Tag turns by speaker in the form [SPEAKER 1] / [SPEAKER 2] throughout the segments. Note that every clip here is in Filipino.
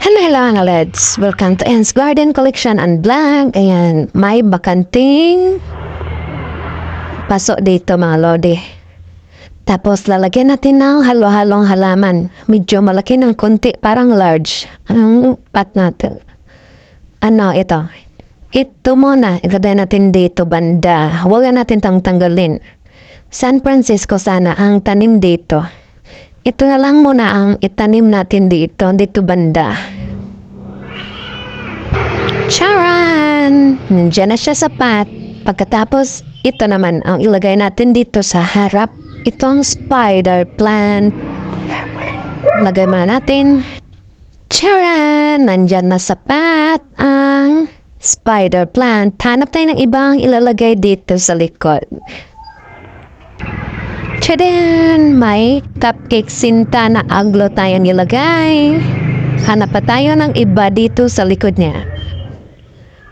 [SPEAKER 1] Hello, hello mga lads. Welcome to En's Garden Collection and Vlog. Ayan, may bakanting pasok dito mga lodi. Tapos lalagyan natin ng halo-halong halaman. Medyo malaki ng konti, parang large. Ang pat natin. Ano ito? Ito muna, ilagay natin dito banda. Huwag na natin tang tanggalin. San Francisco sana ang tanim dito. Ito na lang muna ang itanim natin dito, dito banda. Charan! Nandiyan na siya sa pat. Pagkatapos, ito naman ang ilagay natin dito sa harap. Itong spider plant. Lagay muna natin. Charan! Nandyan na sa pat ang spider plant. Hanap tayo ng ibang ilalagay dito sa likod. Tchadan! May cupcake sinta na aglo tayo nilagay. Hanap pa tayo ng iba dito sa likod niya.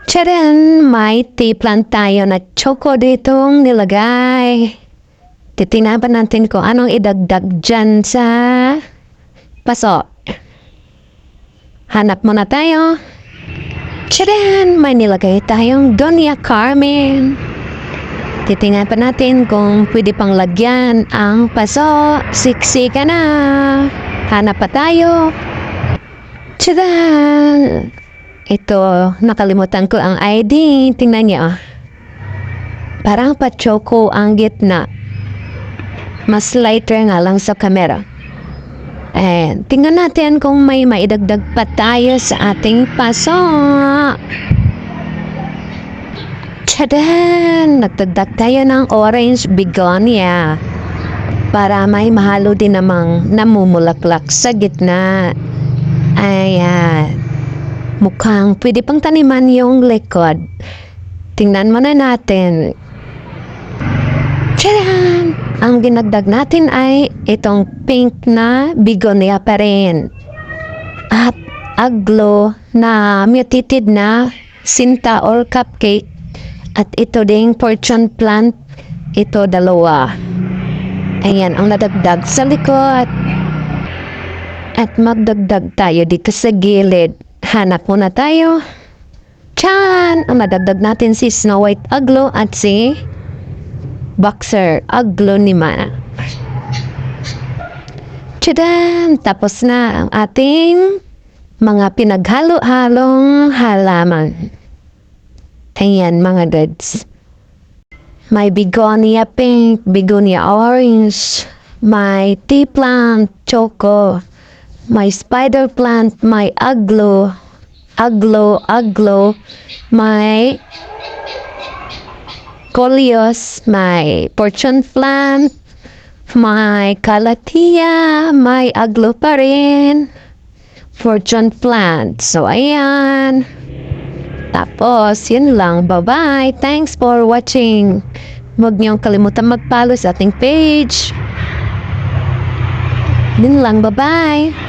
[SPEAKER 1] Tchadan! May tea plant tayo na choco ditong nilagay. Titingnan pa natin kung anong idagdag dyan sa paso. Hanap muna tayo. Tchadan! May nilagay tayong Doña Carmen. Titingnan pa natin kung pwede pang lagyan ang paso. Siksi ka na. Hanap pa tayo. Tchadan! Ito, nakalimutan ko ang ID. Tingnan niyo. ah. Parang pa-choco ang gitna. Mas lighter nga lang sa camera. Eh, tingnan natin kung may maidagdag pa tayo sa ating paso. Tchadan! Nagdagdag tayo ng orange begonia para may mahalo din namang namumulaklak sa gitna. Ayan. Mukhang pwede pang taniman yung likod. Tingnan muna natin. Tchadan! Ang ginagdag natin ay itong pink na begonia pa rin. At aglo na mutated na sinta or cupcake at ito ding fortune plant, ito dalawa. Ayan, ang nadagdag sa likod. At magdagdag tayo dito sa gilid. Hanap muna tayo. Chan! Ang nadagdag natin si Snow White Aglo at si Boxer Aglo ni Mana. Tchadan! Tapos na ang ating mga pinaghalo-halong halaman. Ayan mga dads. May begonia pink, begonia orange, may tea plant, choco, may spider plant, may aglo, aglo, aglo, may coleus, may fortune plant, may kalatia, may aglo pa rin, fortune plant. So, ayan. Tapos, yun lang. Bye-bye. Thanks for watching. Huwag niyong kalimutan mag-follow sa ating page. Yun lang. Bye-bye.